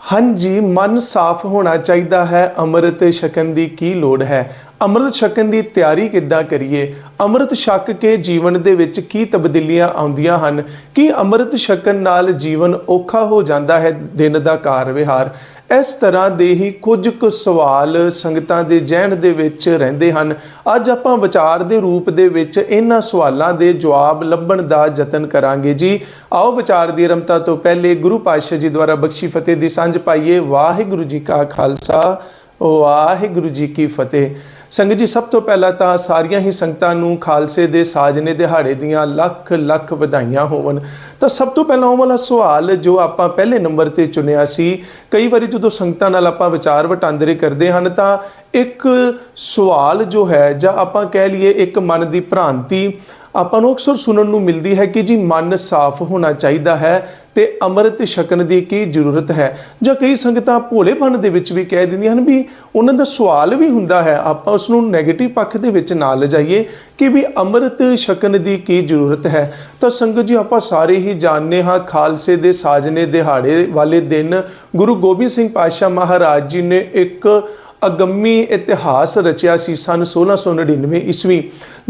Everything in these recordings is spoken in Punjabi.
ਹਾਂਜੀ, ਮਨ ਸਾਫ਼ ਹੋਣਾ ਚਾਹੀਦਾ ਹੈ। ਅੰਮ੍ਰਿਤ ਛਕਣ ਦੀ ਕੀ ਲੋੜ ਹੈ? ਅੰਮ੍ਰਿਤ ਛਕਣ ਦੀ ਤਿਆਰੀ ਕਿੱਦਾਂ ਕਰੀਏ? ਅੰਮ੍ਰਿਤ ਛਕ ਕੇ ਜੀਵਨ ਦੇ ਵਿੱਚ ਕੀ ਤਬਦੀਲੀਆਂ ਆਉਂਦੀਆਂ ਹਨ? ਕੀ ਅੰਮ੍ਰਿਤ ਛਕਣ ਨਾਲ ਜੀਵਨ ਔਖਾ ਹੋ ਜਾਂਦਾ ਹੈ? ਦਿਨ ਦਾ ਕਾਰ ਵਿਹਾਰ। ਇਸ ਤਰ੍ਹਾਂ ਦੇ ਹੀ ਕੁਝ ਕੁ ਸਵਾਲ ਸੰਗਤਾਂ ਦੇ ਜ਼ਿਹਨ ਦੇ ਵਿੱਚ ਰਹਿੰਦੇ ਹਨ। ਅੱਜ ਆਪਾਂ ਵਿਚਾਰ ਦੇ ਰੂਪ ਦੇ ਵਿੱਚ ਇਹਨਾਂ ਸਵਾਲਾਂ ਦੇ ਜਵਾਬ ਲੱਭਣ ਦਾ ਯਤਨ ਕਰਾਂਗੇ ਜੀ। ਆਓ ਵਿਚਾਰ ਦੀ ਰਮਤਾ ਤੋਂ ਪਹਿਲੇ ਗੁਰੂ ਪਾਤਸ਼ਾਹ ਜੀ ਦੁਆਰਾ ਬਖਸ਼ੀ ਫਤਿਹ ਦੀ ਸਾਂਝ ਪਾਈਏ। ਵਾਹਿਗੁਰੂ ਜੀ ਕਾ ਖਾਲਸਾ, ਵਾਹਿਗੁਰੂ ਜੀ ਕੀ ਫਤਿਹ। ਸੰਗਤ ਜੀ, ਸਭ ਤੋਂ ਪਹਿਲਾਂ ਤਾਂ ਸਾਰੀਆਂ ਹੀ ਸੰਗਤਾਂ ਨੂੰ ਖਾਲਸੇ ਦੇ ਸਾਜਨੇ ਦਿਹਾੜੇ ਦੀਆਂ ਲੱਖ ਲੱਖ ਵਧਾਈਆਂ ਹੋਵਨ। ਤਾਂ ਸਭ ਤੋਂ ਪਹਿਲਾਂ ਉਹ ਵਾਲਾ ਸਵਾਲ ਜੋ ਆਪਾਂ ਪਹਿਲੇ ਨੰਬਰ ਤੇ ਚੁਣਿਆ ਸੀ, ਕਈ ਵਾਰੀ ਜਦੋਂ ਸੰਗਤਾਂ ਨਾਲ ਆਪਾਂ ਵਿਚਾਰ ਵਟਾਂਦਰੇ ਕਰਦੇ ਹਨ, ਤਾਂ ਇੱਕ ਸਵਾਲ ਜੋ ਹੈ ਜਾਂ ਆਪਾਂ ਕਹਿ ਲਈਏ ਇੱਕ ਮਨ ਦੀ ਭ੍ਰਾਂਤੀ ਆਪਾਂ ਨੂੰ ਅਕਸਰ ਸੁਣਨ ਨੂੰ ਮਿਲਦੀ ਹੈ ਕਿ ਜੀ, ਮਨ ਸਾਫ਼ ਹੋਣਾ ਚਾਹੀਦਾ ਹੈ। ਤੇ ਅੰਮ੍ਰਿਤ ਛਕਣ ਦੀ ਕੀ ਜ਼ਰੂਰਤ ਹੈ? ਜਾਂ ਕਈ ਸੰਗਤਾਂ ਭੋਲੇਪਨ ਦੇ ਵਿੱਚ ਵੀ ਕਹਿ ਦਿੰਦੀਆਂ ਹਨ ਵੀ ਉਹਨਾਂ ਦਾ ਸਵਾਲ ਵੀ ਹੁੰਦਾ ਹੈ। ਆਪਾਂ ਉਸ ਨੂੰ 네ਗੇਟਿਵ ਪੱਖ ਦੇ ਵਿੱਚ ਨਾ ਲਿਜਾਈਏ ਕਿ ਵੀ ਅੰਮ੍ਰਿਤ ਛਕਣ ਦੀ ਕੀ ਜ਼ਰੂਰਤ ਹੈ। ਤਾਂ ਸੰਗਤ ਜੀ, ਆਪਾਂ ਸਾਰੇ ਹੀ ਜਾਣਦੇ ਹਾਂ ਖਾਲਸੇ ਦੇ ਸਾਜਨੇ ਦਿਹਾੜੇ ਵਾਲੇ ਦਿਨ ਗੁਰੂ ਗੋਬਿੰਦ ਸਿੰਘ ਪਾਤਸ਼ਾਹ ਮਹਾਰਾਜ ਜੀ ਨੇ ਇੱਕ ਅਗੰਮੀ ਇਤਿਹਾਸ ਰਚਿਆ ਸੀ ਸਨ 1699 ਈਸਵੀ,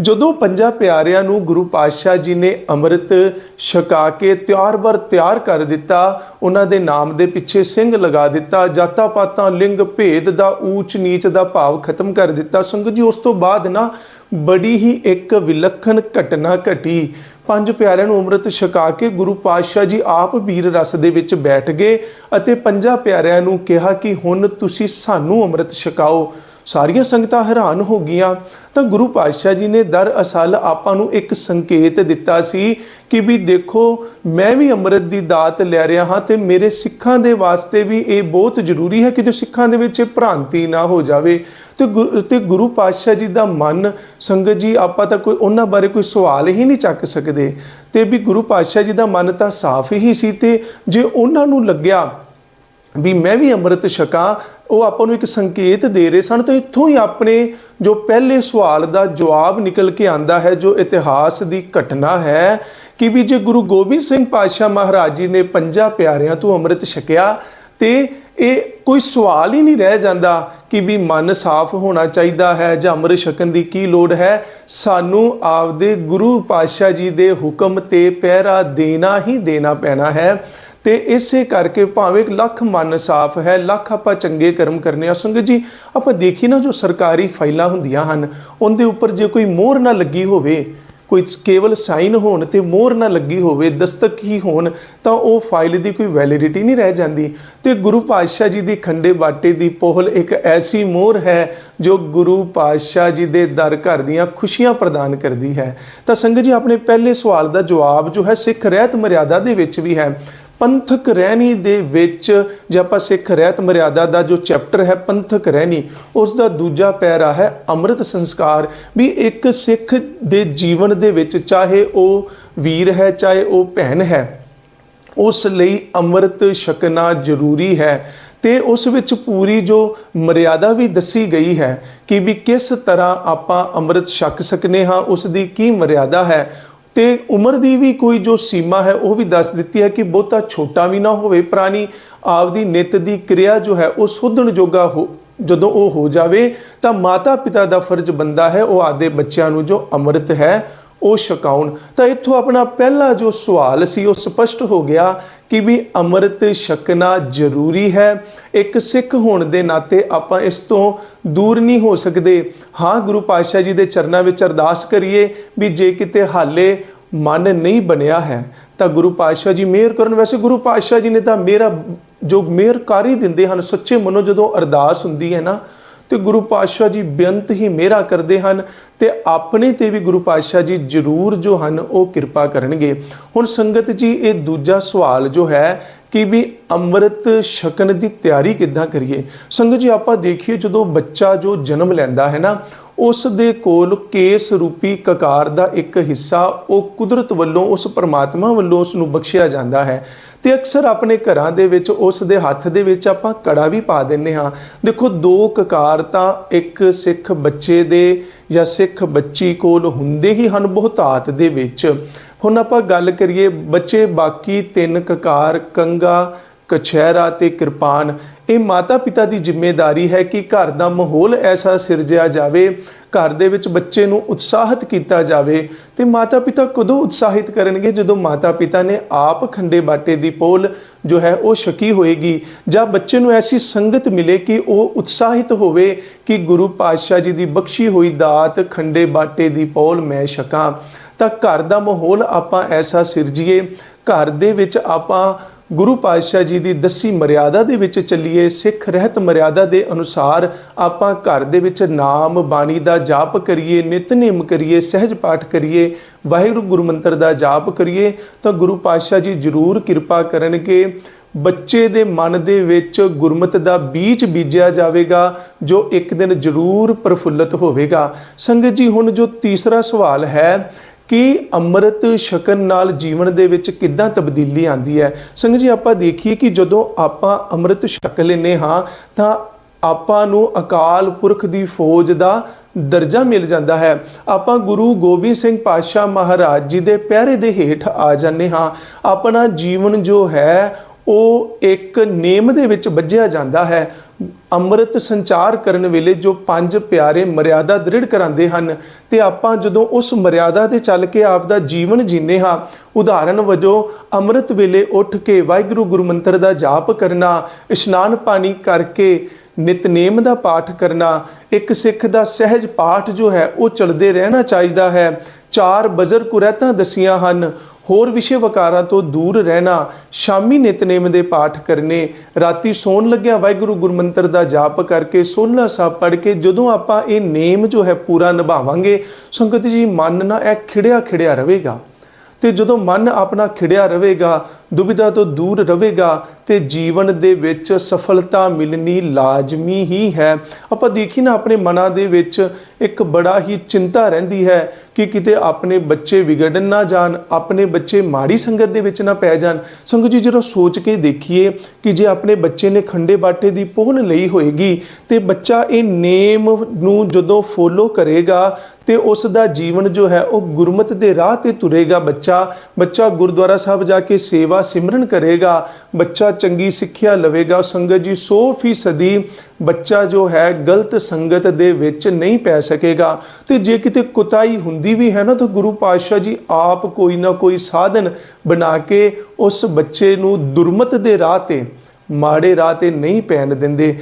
ਜਦੋਂ ਪੰਜਾਂ ਪਿਆਰਿਆਂ ਨੂੰ ਗੁਰੂ ਪਾਤਸ਼ਾਹ ਜੀ ਨੇ ਅੰਮ੍ਰਿਤ ਛਕਾ ਕੇ ਤਿਆਰ ਬਰ ਤਿਆਰ ਕਰ ਦਿੱਤਾ, ਉਹਨਾਂ ਦੇ ਨਾਮ ਦੇ ਪਿੱਛੇ ਸਿੰਘ ਲਗਾ ਦਿੱਤਾ ਜਾਤਾਂ ਪਾਤਾਂ ਲਿੰਗ ਭੇਦ ਦਾ ਊਚ ਨੀਚ ਦਾ ਭਾਵ ਖਤਮ ਕਰ ਦਿੱਤਾ। ਸੰਗਤ ਜੀ, ਉਸ ਤੋਂ ਬਾਅਦ ਨਾ ਬੜੀ ਹੀ ਇੱਕ ਵਿਲੱਖਣ ਘਟਨਾ ਘਟੀ। ਪੰਜ ਪਿਆਰਿਆਂ ਨੂੰ ਅੰਮ੍ਰਿਤ ਛਕਾ ਕੇ ਗੁਰੂ ਪਾਤਸ਼ਾਹ ਜੀ ਆਪ ਵੀਰ ਰਸ ਦੇ ਵਿੱਚ ਬੈਠ ਗਏ ਅਤੇ ਪੰਜਾਂ ਪਿਆਰਿਆਂ ਨੂੰ ਕਿਹਾ ਕਿ ਹੁਣ ਤੁਸੀਂ ਸਾਨੂੰ ਅੰਮ੍ਰਿਤ ਛਕਾਓ। ਸਾਰੀਆਂ ਸੰਗਤਾਂ ਹੈਰਾਨ ਹੋ ਗਈਆਂ। ਤਾਂ ਗੁਰੂ ਪਾਤਸ਼ਾਹ ਜੀ ਨੇ ਦਰ ਅਸਲ ਆਪਾਂ ਨੂੰ ਇੱਕ ਸੰਕੇਤ ਦਿੱਤਾ ਸੀ ਕਿ ਵੀ ਦੇਖੋ, ਮੈਂ ਵੀ ਅੰਮ੍ਰਿਤ ਦੀ ਦਾਤ ਲੈ ਰਿਹਾ ਹਾਂ ਤੇ ਮੇਰੇ ਸਿੱਖਾਂ ਦੇ ਵਾਸਤੇ ਵੀ ਇਹ ਬਹੁਤ ਜ਼ਰੂਰੀ ਹੈ ਕਿ ਜੋ ਸਿੱਖਾਂ ਦੇ ਵਿੱਚ ਇਹ ਭ੍ਰਾਂਤੀ ਨਾ ਹੋ ਜਾਵੇ। ਤੇ ਗੁਰ- ਤੇ ਗੁਰੂ ਪਾਤਸ਼ਾਹ ਜੀ ਦਾ ਮਨ, ਸੰਗਤ ਜੀ, ਆਪਾਂ ਤਾਂ ਕੋਈ ਉਹਨਾਂ ਬਾਰੇ ਕੋਈ ਸਵਾਲ ਹੀ ਨਹੀਂ ਚੱਕ ਸਕਦੇ। ਤੇ ਵੀ ਗੁਰੂ ਪਾਤਸ਼ਾਹ ਜੀ ਦਾ ਮਨ ਤਾਂ ਸਾਫ਼ ਹੀ ਸੀ ਤੇ ਜੇ ਉਹਨਾਂ ਨੂੰ ਲੱਗਿਆ ਵੀ ਮੈਂ ਵੀ ਅੰਮ੍ਰਿਤ ਛਕਾਂ, ਉਹ ਆਪਾਂ ਨੂੰ ਇੱਕ ਸੰਕੇਤ ਦੇ ਰਹੇ ਸਨ, ਤਾਂ ਇੱਥੋਂ ਹੀ ਆਪਣੇ ਜੋ ਪਹਿਲੇ ਸਵਾਲ ਦਾ ਜਵਾਬ ਨਿਕਲ ਕੇ ਆਂਦਾ ਹੈ, ਜੋ ਇਤਿਹਾਸ ਦੀ ਘਟਨਾ ਹੈ ਕਿ ਵੀ ਜੇ ਗੁਰੂ ਗੋਬਿੰਦ ਸਿੰਘ ਪਾਤਸ਼ਾਹ ਮਹਾਰਾਜ ਜੀ ਨੇ ਪੰਜਾਂ ਪਿਆਰਿਆਂ ਤੋਂ ਅੰਮ੍ਰਿਤ ਛਕਿਆ, ਤੇ ਇਹ ਕੋਈ ਸਵਾਲ ਹੀ ਨਹੀਂ ਰਹਿ ਜਾਂਦਾ ਕਿ ਵੀ ਮਨ ਸਾਫ਼ ਹੋਣਾ ਚਾਹੀਦਾ ਹੈ ਜਾਂ ਅੰਮ੍ਰਿਤ ਛਕਣ ਦੀ ਕੀ ਲੋੜ ਹੈ। ਸਾਨੂੰ ਆਪਦੇ ਗੁਰੂ ਪਾਤਸ਼ਾਹ ਜੀ ਦੇ ਹੁਕਮ ਤੇ ਪਹਿਰਾ ਦੇਣਾ ਹੀ ਦੇਣਾ ਪੈਣਾ ਹੈ। ਤੇ ਇਸੇ ਕਰਕੇ ਭਾਵੇਂ ਲੱਖ ਮਨ ਸਾਫ਼ ਹੈ, ਲੱਖ ਆਪਾਂ ਚੰਗੇ ਕਰਮ ਕਰਨੇ ਆ। ਸੰਗਤ ਜੀ, ਆਪਾਂ ਦੇਖੀ ਨਾ ਜੋ ਸਰਕਾਰੀ ਫਾਈਲਾਂ ਹੁੰਦੀਆਂ ਹਨ, ਉਹਦੇ ਉੱਪਰ ਜੇ ਕੋਈ ਮੋਹਰ ਨਾ ਲੱਗੀ ਹੋਵੇ ਕੋਈ ਕੇਵਲ ਸਾਈਨ ਹੋਣ ਤੇ ਮੋਹਰ ਨਾ ਲੱਗੀ ਹੋਵੇ, ਦਸਤਕ ਹੀ ਹੋਣ, ਤਾਂ ਉਹ ਫਾਈਲ ਦੀ ਕੋਈ ਵੈਲਿਡਿਟੀ ਨਹੀਂ ਰਹਿ ਜਾਂਦੀ। ਤੇ ਗੁਰੂ ਪਾਤਸ਼ਾਹ ਜੀ ਦੀ ਖੰਡੇ ਬਾਟੇ ਦੀ ਪੋਹਲ ਇੱਕ ਐਸੀ ਮੋਹਰ ਹੈ ਜੋ ਗੁਰੂ ਪਾਤਸ਼ਾਹ ਜੀ ਦੇ ਦਰ ਘਰ ਦੀਆਂ ਖੁਸ਼ੀਆਂ ਪ੍ਰਦਾਨ ਕਰਦੀ ਹੈ। ਤਾਂ ਸੰਗਤ ਜੀ, ਆਪਣੇ ਪਹਿਲੇ ਸਵਾਲ ਦਾ ਜਵਾਬ ਜੋ ਹੈ ਸਿੱਖ ਰਹਿਤ ਮਰਿਆਦਾ ਦੇ ਵਿੱਚ ਵੀ ਹੈ। ਪੰਥਕ ਰਹਿਣੀ ਦੇ ਵਿੱਚ ਜੇ ਆਪਾਂ ਸਿੱਖ ਰਹਿਤ ਮਰਿਆਦਾ ਦਾ ਜੋ ਚੈਪਟਰ ਹੈ ਪੰਥਕ ਰਹਿਣੀ ਉਸ ਦਾ ਦੂਜਾ ਪੈਰਾ ਹੈ ਅੰਮ੍ਰਿਤ ਸੰਸਕਾਰ। ਵੀ ਇੱਕ ਸਿੱਖ ਦੇ ਜੀਵਨ ਦੇ ਵਿੱਚ ਚਾਹੇ ਉਹ ਵੀਰ ਹੈ, ਚਾਹੇ ਉਹ ਭੈਣ ਹੈ, ਉਸ ਲਈ ਅੰਮ੍ਰਿਤ ਛਕਣਾ ਜ਼ਰੂਰੀ ਹੈ। ਤੇ ਉਸ ਵਿੱਚ ਪੂਰੀ ਜੋ ਮਰਿਆਦਾ ਵੀ ਦੱਸੀ ਗਈ ਹੈ ਕਿ ਵੀ ਕਿਸ ਤਰ੍ਹਾਂ ਆਪਾਂ ਅੰਮ੍ਰਿਤ ਛਕ ਸਕਨੇ ਹਾਂ, ਉਸ ਦੀ ਕੀ ਮਰਿਆਦਾ ਹੈ ਤੇ ਉਮਰ ਦੀ ਵੀ ਕੋਈ ਜੋ ਸੀਮਾ ਹੈ, ਉਹ ਵੀ ਦੱਸ ਦਿੱਤੀ ਹੈ ਕਿ ਬਹੁਤਾ ਛੋਟਾ ਵੀ ਨਾ ਹੋਵੇ, ਪ੍ਰਾਣੀ ਆਪਦੀ ਨਿਤ ਦੀ ਕਿਰਿਆ ਜੋ ਹੈ, ਉਹ ਸੁਧਣ ਜੋਗਾ ਹੋ, ਜਦੋਂ ਉਹ ਹੋ ਜਾਵੇ, ਤਾਂ ਮਾਤਾ ਪਿਤਾ ਦਾ ਫਰਜ਼ ਬੰਦਾ ਹੈ, ਉਹ ਆਦੇ ਬੱਚਿਆਂ ਨੂੰ ਜੋ ਅੰਮ੍ਰਿਤ ਹੈ, ਉਹ ਛਕਾਉਣ। ਤਾਂ ਇੱਥੋਂ ਆਪਣਾ ਪਹਿਲਾ ਜੋ ਸਵਾਲ ਸੀ, ਉਹ ਸਪਸ਼ਟ ਹੋ ਗਿਆ ਕਿ ਵੀ ਅੰਮ੍ਰਿਤ ਛਕਣਾ ਜ਼ਰੂਰੀ ਹੈ। ਇੱਕ ਸਿੱਖ ਹੋਣ ਦੇ ਨਾਤੇ ਆਪਾਂ ਇਸ ਤੋਂ ਦੂਰ ਨਹੀਂ ਹੋ ਸਕਦੇ। ਹਾਂ, ਗੁਰੂ ਪਾਤਸ਼ਾਹ ਜੀ ਦੇ ਚਰਨਾਂ ਵਿੱਚ ਅਰਦਾਸ ਕਰੀਏ ਵੀ ਜੇ ਕਿਤੇ ਹਾਲੇ ਮਨ ਨਹੀਂ ਬਣਿਆ ਹੈ, ਤਾਂ ਗੁਰੂ ਪਾਤਸ਼ਾਹ ਜੀ ਮਿਹਰ ਕਰਨ। ਵੈਸੇ ਗੁਰੂ ਪਾਤਸ਼ਾਹ ਜੀ ਨੇ ਤਾਂ ਮੇਰਾ ਜੋ ਮਿਹਰ ਕਰ ਹੀ ਦਿੰਦੇ ਹਨ, ਸੱਚੇ ਮਨੋਂ ਜਦੋਂ ਅਰਦਾਸ ਹੁੰਦੀ ਹੈ ਨਾ ਤੇ ਗੁਰੂ ਪਾਤਸ਼ਾਹ ਜੀ ਬੇਅੰਤ ਹੀ ਮਿਹਰਾ ਕਰਦੇ ਹਨ ਤੇ ਆਪਣੇ ਤੇ ਵੀ ਗੁਰੂ ਪਾਤਸ਼ਾਹ ਜੀ ਜ਼ਰੂਰ ਜੋ ਹਨ ਉਹ ਕਿਰਪਾ ਕਰਨਗੇ। ਹੁਣ ਸੰਗਤ ਜੀ, ਇਹ ਦੂਜਾ ਸਵਾਲ ਜੋ ਹੈ ਕਿ ਵੀ ਅੰਮ੍ਰਿਤ ਛਕਣ ਦੀ ਤਿਆਰੀ ਕਿੱਦਾਂ ਕਰੀਏ? ਸੰਗਤ ਜੀ, ਆਪਾਂ ਦੇਖੀਏ ਜਦੋਂ ਬੱਚਾ ਜੋ ਜਨਮ ਲੈਂਦਾ ਹੈ ਨਾ, ਉਸ ਦੇ ਕੋਲ ਕੇਸ ਰੂਪੀ ਕਕਾਰ ਦਾ ਇੱਕ ਹਿੱਸਾ, ਉਹ ਕੁਦਰਤ ਵੱਲੋਂ, ਉਸ ਪਰਮਾਤਮਾ ਵੱਲੋਂ ਉਸ ਨੂੰ ਬਖਸ਼ਿਆ ਜਾਂਦਾ ਹੈ। ਤੇ ਅਕਸਰ ਆਪਣੇ ਘਰਾਂ ਦੇ ਵਿੱਚ, ਉਸ ਦੇ ਹੱਥ ਦੇ ਵਿੱਚ ਆਪਾਂ ਕੜਾ ਵੀ ਪਾ ਦਿੰਨੇ ਹਾਂ। ਦੇਖੋ, ਦੋ ਕਕਾਰ ਤਾਂ ਇੱਕ ਸਿੱਖ ਬੱਚੇ ਦੇ ਜਾਂ ਸਿੱਖ ਬੱਚੀ ਕੋਲ ਹੁੰਦੇ ਹੀ ਹਨ ਬਹੁਤਾਤ ਦੇ ਵਿੱਚ। ਹੁਣ ਆਪਾਂ ਗੱਲ ਕਰੀਏ ਬੱਚੇ ਬਾਕੀ ਤਿੰਨ ਕਕਾਰ, ਕੰਗਾ, ਕਛਹਿਰਾ ਤੇ ਕਿਰਪਾਨ। ਇਹ ਮਾਤਾ ਪਿਤਾ ਦੀ ਜ਼ਿੰਮੇਵਾਰੀ ਹੈ ਕਿ ਘਰ ਦਾ ਮਾਹੌਲ ਐਸਾ ਸਿਰਜਿਆ ਜਾਵੇ, ਘਰ ਦੇ ਵਿੱਚ ਬੱਚੇ ਨੂੰ ਉਤਸ਼ਾਹਿਤ ਕੀਤਾ ਜਾਵੇ ਤੇ ਮਾਤਾ ਪਿਤਾ ਕਦੋਂ ਉਤਸ਼ਾਹਿਤ ਕਰਨਗੇ? ਜਦੋਂ ਮਾਤਾ ਪਿਤਾ ਨੇ ਆਪ ਖੰਡੇ ਬਾਟੇ ਦੀ ਪੋਲ ਜੋ ਹੈ ਉਹ ਛਕੀ ਹੋਏਗੀ ਜਾਂ ਬੱਚੇ ਨੂੰ ਐਸੀ ਸੰਗਤ ਮਿਲੇ ਕਿ ਉਹ ਉਤਸ਼ਾਹਿਤ ਹੋਵੇ ਕਿ ਗੁਰੂ ਪਾਤਸ਼ਾਹ ਜੀ ਦੀ ਬਖਸ਼ੀ ਹੋਈ ਦਾਤ ਖੰਡੇ ਬਾਟੇ ਦੀ ਪੋਲ ਮੈਂ ਛਕਾਂ, ਤਾਂ ਘਰ ਦਾ ਮਾਹੌਲ ਆਪਾਂ ਐਸਾ ਸਿਰਜੀਏ, ਘਰ ਦੇ ਵਿੱਚ ਆਪਾਂ ਗੁਰੂ ਪਾਤਸ਼ਾਹ ਜੀ ਦੀ ਦੱਸੀ ਮਰਿਆਦਾ ਦੇ ਵਿੱਚ ਚੱਲੀਏ, ਸਿੱਖ ਰਹਿਤ ਮਰਿਆਦਾ ਦੇ ਅਨੁਸਾਰ ਆਪਾਂ ਘਰ ਦੇ ਵਿੱਚ ਨਾਮ, ਬਾਣੀ ਦਾ ਜਾਪ ਕਰੀਏ ਨਿਤਨੇਮ ਕਰੀਏ, ਸਹਿਜ ਪਾਠ ਕਰੀਏ, ਵਾਹਿਗੁਰੂ ਗੁਰੂ ਮੰਤਰ ਦਾ ਜਾਪ ਕਰੀਏ, ਤਾਂ ਗੁਰੂ ਪਾਤਸ਼ਾਹ ਜੀ ਜ਼ਰੂਰ ਕਿਰਪਾ ਕਰਨਗੇ। ਬੱਚੇ ਦੇ ਮਨ ਦੇ ਵਿੱਚ ਗੁਰਮਤ ਦਾ ਬੀਜ ਬੀਜਿਆ ਜਾਵੇਗਾ, ਜੋ ਇੱਕ ਦਿਨ ਜ਼ਰੂਰ ਪ੍ਰਫੁੱਲਤ ਹੋਵੇਗਾ। ਸੰਗਤ ਜੀ, ਹੁਣ ਜੋ ਤੀਸਰਾ ਸਵਾਲ ਹੈ ਕਿ ਅੰਮ੍ਰਿਤ ਛਕਣ ਨਾਲ ਜੀਵਨ ਦੇ ਵਿੱਚ ਕਿੱਦਾਂ ਤਬਦੀਲੀ ਆਂਦੀ ਹੈ? ਸੰਗਤ ਜੀ, ਆਪਾਂ ਦੇਖੀਏ ਕਿ ਜਦੋਂ ਆਪਾਂ ਅੰਮ੍ਰਿਤ ਛਕ ਲੈਨੇ ਹਾਂ, ਤਾਂ ਆਪਾਂ ਨੂੰ ਅਕਾਲ ਪੁਰਖ ਦੀ ਫੌਜ ਦਾ ਦਰਜਾ ਮਿਲ ਜਾਂਦਾ ਹੈ। ਆਪਾਂ ਗੁਰੂ ਗੋਬਿੰਦ ਸਿੰਘ ਪਾਤਸ਼ਾਹ ਮਹਾਰਾਜ ਜੀ ਦੇ ਪਹਿਰੇ ਦੇ ਹੇਠ ਆ ਜਾਂਦੇ ਹਾਂ। ਆਪਣਾ ਜੀਵਨ ਜੋ ਹੈ, ਉਹ ਇੱਕ ਨੇਮ ਦੇ ਵਿੱਚ ਵੱਜਿਆ ਜਾਂਦਾ ਹੈ। ਅੰਮ੍ਰਿਤ ਸੰਚਾਰ ਕਰਨ ਵੇਲੇ ਜੋ ਪੰਜ ਪਿਆਰੇ ਮਰਿਆਦਾ ਦ੍ਰਿੜ ਕਰਾਉਂਦੇ ਹਨ ਤੇ ਆਪਾਂ ਜਦੋਂ ਉਸ ਮਰਿਆਦਾ ਤੇ ਚੱਲ ਕੇ ਆਪ ਦਾ ਜੀਵਨ ਜੀਨੇ ਹਾਂ, ਉਦਾਹਰਨ ਵਜੋਂ ਅੰਮ੍ਰਿਤ ਵੇਲੇ ਉੱਠ ਕੇ ਵਾਹਿਗੁਰੂ ਗੁਰੂ ਮੰਤਰ ਦਾ ਜਾਪ ਕਰਨਾ, ਇਸ਼ਨਾਨ ਪਾਣੀ ਕਰਕੇ ਨਿਤਨੇਮ ਦਾ ਪਾਠ ਕਰਨਾ, ਇੱਕ ਸਿੱਖ ਦਾ ਸਹਿਜ ਪਾਠ ਜੋ ਹੈ ਉਹ ਚੱਲਦੇ ਰਹਿਣਾ ਚਾਹੀਦਾ ਹੈ। ਚਾਰ ਬਜ਼ਰ ਕੁਰੈਤਾਂ ਦਸੀਆਂ ਹਨ ਹੋਰ ਵਿਸ਼ੇ ਵਕਾਰਾਂ ਤੋਂ ਦੂਰ ਰਹਿਣਾ ਸ਼ਾਮੀ ਨਿਤਨੇਮ ਦੇ ਪਾਠ ਕਰਨੇ, ਰਾਤੀ ਸੌਣ ਲੱਗਿਆ ਵਾਹਿਗੁਰੂ ਗੁਰਮੰਤਰ ਦਾ ਜਾਪ ਕਰਕੇ ਸੋਹਲਾ ਸਾਹਿਬ ਪੜ੍ਹ ਕੇ ਜਦੋਂ ਆਪਾਂ ਇਹ ਨੇਮ ਜੋ ਹੈ ਪੂਰਾ ਨਿਭਾਵਾਂਗੇ, ਸੰਗਤ ਜੀ, ਮਨ ਨਾ ਇਹ ਖਿੜਿਆ ਖਿੜਿਆ ਰਹੇਗਾ। ਤੇ ਜਦੋਂ ਮਨ ਆਪਣਾ ਖਿੜਿਆ ਰਹੇਗਾ, ਦੁਬਿਧਾ ਤੋਂ ਦੂਰ ਰਹੇਗਾ, ਤੇ ਜੀਵਨ ਦੇ ਵਿੱਚ ਸਫਲਤਾ ਮਿਲਣੀ ਲਾਜ਼ਮੀ ਹੀ ਹੈ। ਆਪਾਂ ਦੇਖੀ ਨਾ, ਆਪਣੇ ਮਨਾਂ ਦੇ ਵਿੱਚ ਇੱਕ ਬੜਾ ਹੀ ਚਿੰਤਾ ਰਹਿੰਦੀ ਹੈ ਕਿ ਕਿਤੇ ਆਪਣੇ ਬੱਚੇ ਵਿਗੜਨ ਨਾ ਜਾਣ, ਆਪਣੇ ਬੱਚੇ ਮਾੜੀ ਸੰਗਤ ਦੇ ਵਿੱਚ ਨਾ ਪੈ ਜਾਣ। ਸੰਗਤ ਜੀ ਜਦੋਂ ਸੋਚ ਕੇ ਦੇਖੀਏ ਕਿ ਜੇ ਆਪਣੇ ਬੱਚੇ ਨੇ ਖੰਡੇ ਬਾਟੇ ਦੀ ਪੋਹਣ ਲਈ ਹੋਏਗੀ, ਤੇ ਬੱਚਾ ਇਹ ਨੇਮ ਨੂੰ ਜਦੋਂ ਫੋਲੋ ਕਰੇਗਾ ਤੇ ਉਸ ਦਾ ਜੀਵਨ ਜੋ ਹੈ ਉਹ ਗੁਰਮਤ ਦੇ ਰਾਹ ਤੇ ਤੁਰੇਗਾ ਬੱਚਾ। ਬੱਚਾ ਗੁਰਦੁਆਰਾ ਸਾਹਿਬ ਜਾ ਕੇ ਸੇਵਾ ਸਿਮਰਨ ਕਰੇਗਾ। ਬੱਚਾ ਚੰਗੀ ਸਿੱਖਿਆ ਲਵੇਗਾ। ਸੰਗਤ ਜੀ 100% ਬੱਚਾ ਜੋ ਹੈ ਗਲਤ ਸੰਗਤ ਦੇ ਵਿੱਚ ਨਹੀਂ ਪੈ ਸਕੇਗਾ। ਤੇ ਜੇ ਕਿਤੇ ਕੁਤਾਈ ਹੁੰਦੀ ਵੀ ਹੈ ਨਾ, ਤਾਂ ਗੁਰੂ ਪਾਤਸ਼ਾਹ ਜੀ ਆਪ ਕੋਈ ਨਾ ਕੋਈ ਸਾਧਨ ਬਣਾ ਕੇ ਉਸ ਬੱਚੇ ਨੂੰ ਦੁਰਮਤ ਦੇ ਰਾਹ ਤੇ, ਮਾੜੇ ਰਾਹ ਤੇ ਨਹੀਂ ਪੈਣ ਦਿੰਦੇ।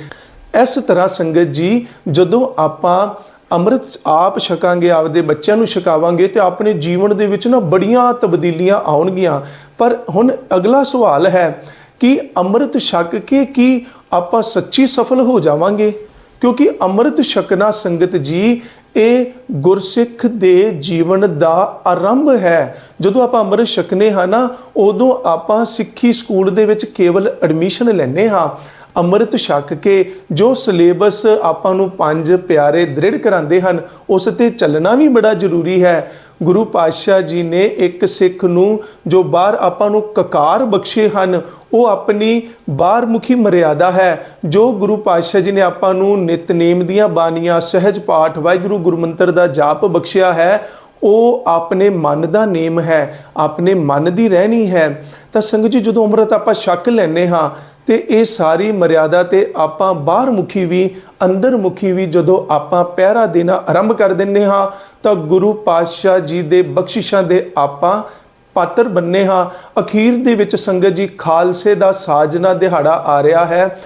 ਇਸ ਤਰ੍ਹਾਂ ਸੰਗਤ ਜੀ, ਜਦੋਂ ਆਪਾਂ ਅੰਮ੍ਰਿਤ ਆਪ ਛਕਾਂਗੇ, ਆਪਦੇ ਬੱਚਿਆਂ ਨੂੰ ਛਕਾਵਾਂਗੇ ਤੇ ਆਪਣੇ ਜੀਵਨ ਦੇ ਵਿੱਚ ਨਾ ਬੜੀਆਂ ਤਬਦੀਲੀਆਂ ਆਉਣਗੀਆਂ। ਪਰ ਹੁਣ ਅਗਲਾ ਸਵਾਲ ਹੈ ਕਿ ਅੰਮ੍ਰਿਤ ਛਕ ਕੇ ਕੀ ਆਪਾਂ ਸੱਚੀ ਸਫਲ ਹੋ ਜਾਵਾਂਗੇ? ਕਿਉਂਕਿ ਅੰਮ੍ਰਿਤ ਛਕਣਾ ਸੰਗਤ ਜੀ, ਇਹ ਗੁਰਸਿੱਖ ਦੇ ਜੀਵਨ ਦਾ ਆਰੰਭ ਹੈ। ਜਦੋਂ ਆਪਾਂ ਅੰਮ੍ਰਿਤ ਛਕਨੇ ਹਾਂ ਨਾ, ਉਦੋਂ ਆਪਾਂ ਸਿੱਖੀ ਸਕੂਲ ਦੇ ਵਿੱਚ ਕੇਵਲ ਐਡਮਿਸ਼ਨ ਲੈਨੇ ਹਾਂ। ਅੰਮ੍ਰਿਤ ਛਕ ਕੇ ਜੋ ਸਿਲੇਬਸ ਆਪਾਂ ਨੂੰ ਪੰਜ ਪਿਆਰੇ ਦ੍ਰਿੜ ਕਰਾਉਂਦੇ ਹਨ, ਉਸ ਤੇ ਚੱਲਣਾ ਵੀ ਬੜਾ ਜ਼ਰੂਰੀ ਹੈ। ਗੁਰੂ ਪਾਤਸ਼ਾਹ ਜੀ ਨੇ ਇੱਕ ਸਿੱਖ ਨੂੰ ਜੋ ਬਾਹਰ ਆਪਾਂ ਨੂੰ ਕਕਾਰ ਬਖਸ਼ੇ ਹਨ, ਉਹ ਆਪਣੀ ਬਾਹਰ ਮੁਖੀ ਮਰਿਆਦਾ ਹੈ। ਜੋ ਗੁਰੂ ਪਾਤਸ਼ਾਹ ਜੀ ਨੇ ਆਪਾਂ ਨੂੰ ਨਿਤਨੇਮ ਦੀਆਂ ਬਾਣੀਆਂ, ਸਹਿਜ ਪਾਠ, ਵਾਹਿਗੁਰੂ ਗੁਰਮੰਤਰ ਦਾ ਜਾਪ ਬਖਸ਼ਿਆ ਹੈ, ਉਹ ਆਪਣੇ ਮਨ ਦਾ ਨੇਮ ਹੈ, ਆਪਣੇ ਮਨ ਦੀ ਰਹਿਣੀ ਹੈ। ਤਾਂ ਸੰਗਤ ਜੀ, ਜਦੋਂ ਅੰਮ੍ਰਿਤ ਆਪਾਂ ਛਕ ਲੈਨੇ ਹਾਂ ਤੇ ਇਹ ਸਾਰੀ ਮਰਿਆਦਾ ਤੇ ਆਪਾਂ ਬਾਹਰ ਮੁਖੀ ਵੀ ਅੰਦਰ ਮੁਖੀ ਵੀ ਜਦੋਂ ਆਪਾਂ ਪਹਿਰਾ ਦੇਣਾ ਆਰੰਭ ਕਰ ਦਿੰਨੇ ਹਾਂ, ਤਾਂ ਗੁਰੂ ਪਾਤਸ਼ਾਹ ਜੀ ਦੇ ਬਖਸ਼ਿਸ਼ਾਂ ਦੇ ਆਪਾਂ ਪਾਤਰ ਬੰਨੇ ਹਾਂ। ਅਖੀਰ ਦੇ ਵਿੱਚ ਸੰਗਤ ਜੀ ਖਾਲਸੇ ਦਾ ਸਾਜਨਾ ਦਿਹਾੜਾ ਆ ਰਿਹਾ ਹੈ।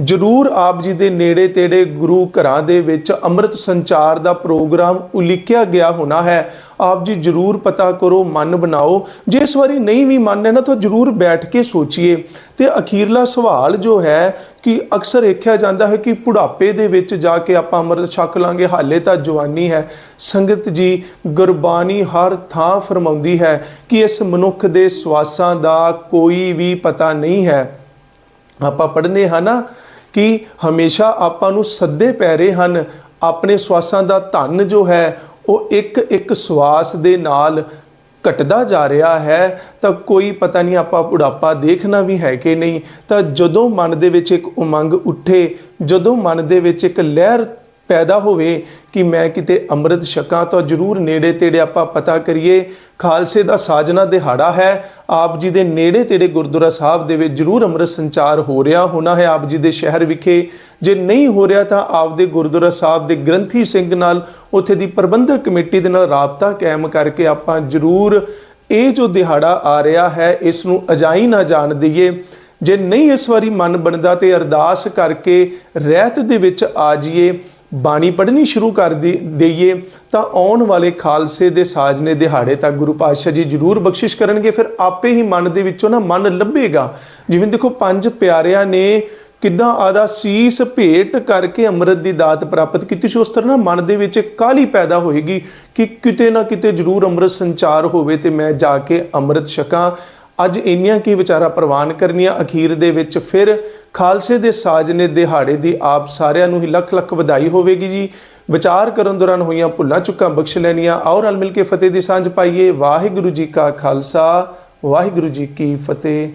ਜਰੂਰ ਆਪ ਜੀ ਦੇ ਨੇੜੇ ਤੇੜੇ ਗੁਰੂ ਘਰਾਂ ਦੇ ਵਿੱਚ ਅੰਮ੍ਰਿਤ ਸੰਚਾਰ ਦਾ ਪ੍ਰੋਗਰਾਮ ਉਲੀਕਿਆ ਗਿਆ ਹੋਣਾ ਹੈ। ਆਪ ਜੀ ਜਰੂਰ ਪਤਾ ਕਰੋ, ਮਨ ਬਣਾਓ। ਜੇ ਇਸ ਵਾਰੀ ਨਹੀਂ ਵੀ ਮਨ ਹੈ ਨਾ, ਤਾਂ ਜਰੂਰ ਬੈਠ ਕੇ ਸੋਚੀਏ। ਤੇ ਅਖੀਰਲਾ ਸਵਾਲ ਜੋ ਹੈ ਕਿ ਅਕਸਰ ਵੇਖਿਆ ਜਾਂਦਾ ਹੈ ਕਿ ਬੁਢਾਪੇ ਦੇ ਵਿੱਚ ਜਾ ਕੇ ਆਪਾਂ ਅੰਮ੍ਰਿਤ ਛਕ ਲਾਂਗੇ, ਹਾਲੇ ਤਾਂ ਜਵਾਨੀ ਹੈ। ਸੰਗਤ ਜੀ, ਗੁਰਬਾਣੀ ਹਰ ਥਾਂ ਫਰਮਾਉਂਦੀ ਹੈ ਕਿ ਇਸ ਮਨੁੱਖ ਦੇ ਸਵਾਸਾਂ ਦਾ ਕੋਈ ਵੀ ਪਤਾ ਨਹੀਂ ਹੈ। ਆਪਾਂ ਪੜ੍ਹਨੇ ਹਾਂ ਨਾ ਕਿ ਹਮੇਸ਼ਾ ਆਪਾਂ ਨੂੰ ਸੱਦੇ ਪੈ ਰਹੇ ਹਨ, ਆਪਣੇ ਸਵਾਸਾਂ ਦਾ ਧਨ ਜੋ ਹੈ, ਉਹ ਇੱਕ ਇੱਕ ਸਵਾਸ ਦੇ ਨਾਲ ਘਟਦਾ ਜਾ ਰਿਹਾ ਹੈ। ਤਾਂ ਕੋਈ ਪਤਾ ਨਹੀਂ ਆਪਾਂ ਬੁਢਾਪਾ ਦੇਖਣਾ ਵੀ ਹੈ ਕਿ ਨਹੀਂ। ਤਾਂ ਜਦੋਂ ਮਨ ਦੇ ਵਿੱਚ ਇੱਕ ਉਮੰਗ ਉੱਠੇ, ਜਦੋਂ ਮਨ ਦੇ ਵਿੱਚ ਇੱਕ ਲਹਿਰ ਪੈਦਾ ਹੋਵੇ ਕਿ ਮੈਂ ਕਿਤੇ ਅੰਮ੍ਰਿਤ ਛਕਾਂ ਤਾਂ ਜ਼ਰੂਰ ਨੇੜੇ ਤੇੜੇ ਆਪਾਂ ਪਤਾ ਕਰੀਏ। ਖਾਲਸੇ ਦਾ ਸਾਜਨਾ ਦਿਹਾੜਾ ਹੈ। ਆਪ ਜੀ ਦੇ ਨੇੜੇ ਤੇੜੇ ਗੁਰਦੁਆਰਾ ਸਾਹਿਬ ਦੇ ਵਿੱਚ ਜ਼ਰੂਰ ਅੰਮ੍ਰਿਤ ਸੰਚਾਰ ਹੋ ਰਿਹਾ ਹੋਣਾ ਹੈ ਆਪ ਜੀ ਦੇ ਸ਼ਹਿਰ ਵਿਖੇ। ਜੇ ਨਹੀਂ ਹੋ ਰਿਹਾ ਤਾਂ ਆਪਦੇ ਗੁਰਦੁਆਰਾ ਸਾਹਿਬ ਦੇ ਗ੍ਰੰਥੀ ਸਿੰਘ ਨਾਲ ਉੱਥੇ ਦੀ ਪ੍ਰਬੰਧਕ ਕਮੇਟੀ ਦੇ ਨਾਲ ਰਾਬਤਾ ਕਾਇਮ ਕਰਕੇ ਆਪਾਂ ਜ਼ਰੂਰ ਇਹ ਜੋ ਦਿਹਾੜਾ ਆ ਰਿਹਾ ਹੈ, ਇਸ ਨੂੰ ਅਜਾਈ ਨਾ ਜਾਣ ਦਈਏ। ਜੇ ਨਹੀਂ ਇਸ ਵਾਰੀ ਮਨ ਬਣਦਾ ਤੇ ਅਰਦਾਸ ਕਰਕੇ ਰਹਿਤ ਦੇ ਵਿੱਚ ਆ ਜਾਈਏ ਬਾਣੀ ਪੜ੍ਹਨੀ ਸ਼ੁਰੂ ਕਰ ਦੇ- ਦੇਈਏ ਤਾਂ ਆਉਣ ਵਾਲੇ ਖਾਲਸੇ ਦੇ ਸਾਜਨੇ ਦਿਹਾੜੇ ਤੱਕ ਗੁਰੂ ਪਾਤਸ਼ਾਹ ਜੀ ਜ਼ਰੂਰ ਬਖਸ਼ਿਸ਼ ਕਰਨਗੇ। ਫਿਰ ਆਪੇ ਹੀ ਮਨ ਦੇ ਵਿੱਚੋਂ ਨਾ ਮਨ ਲੱਭੇਗਾ। ਜਿਵੇਂ ਦੇਖੋ ਪੰਜ ਪਿਆਰਿਆਂ ਨੇ ਕਿੱਦਾਂ ਆਦਾ ਸੀਸ ਭੇਟ ਕਰਕੇ ਅੰਮ੍ਰਿਤ ਦੀ ਦਾਤ ਪ੍ਰਾਪਤ ਕੀਤੀ ਸੀ, ਉਸ ਤਰ੍ਹਾਂ ਨਾ ਮਨ ਦੇ ਵਿੱਚ ਕਾਲੀ ਪੈਦਾ ਹੋਏਗੀ ਕਿ ਕਿਤੇ ਨਾ ਕਿਤੇ ਜ਼ਰੂਰ ਅੰਮ੍ਰਿਤ ਸੰਚਾਰ ਹੋਵੇ ਤੇ ਮੈਂ ਜਾ ਕੇ ਅੰਮ੍ਰਿਤ ਛਕਾਂ। ਅੱਜ ਇੰਨੀਆਂ ਕੀ ਵਿਚਾਰਾ ਪ੍ਰਵਾਨ ਕਰਨੀਆਂ ਅਖੀਰ ਦੇ ਵਿੱਚ? ਫਿਰ ਖਾਲਸੇ ਦੇ ਸਾਜਨੇ ਦਿਹਾੜੇ ਦੀ ਆਪ ਸਾਰਿਆਂ ਨੂੰ ਹੀ ਲੱਖ ਲੱਖ ਵਧਾਈ ਹੋਵੇਗੀ ਜੀ। ਵਿਚਾਰ ਕਰਨ ਦੌਰਾਨ ਹੋਈਆਂ ਭੁੱਲਾਂ ਚੁੱਕਾਂ ਬਖਸ਼ ਲੈਣੀਆਂ। ਔਰ ਰਲ ਮਿਲ ਕੇ ਫਤਿਹ ਦੀ ਸਾਂਝ ਪਾਈਏ। ਵਾਹਿਗੁਰੂ ਜੀ ਕਾ ਖਾਲਸਾ, ਵਾਹਿਗੁਰੂ ਜੀ ਕੀ ਫਤਿਹ।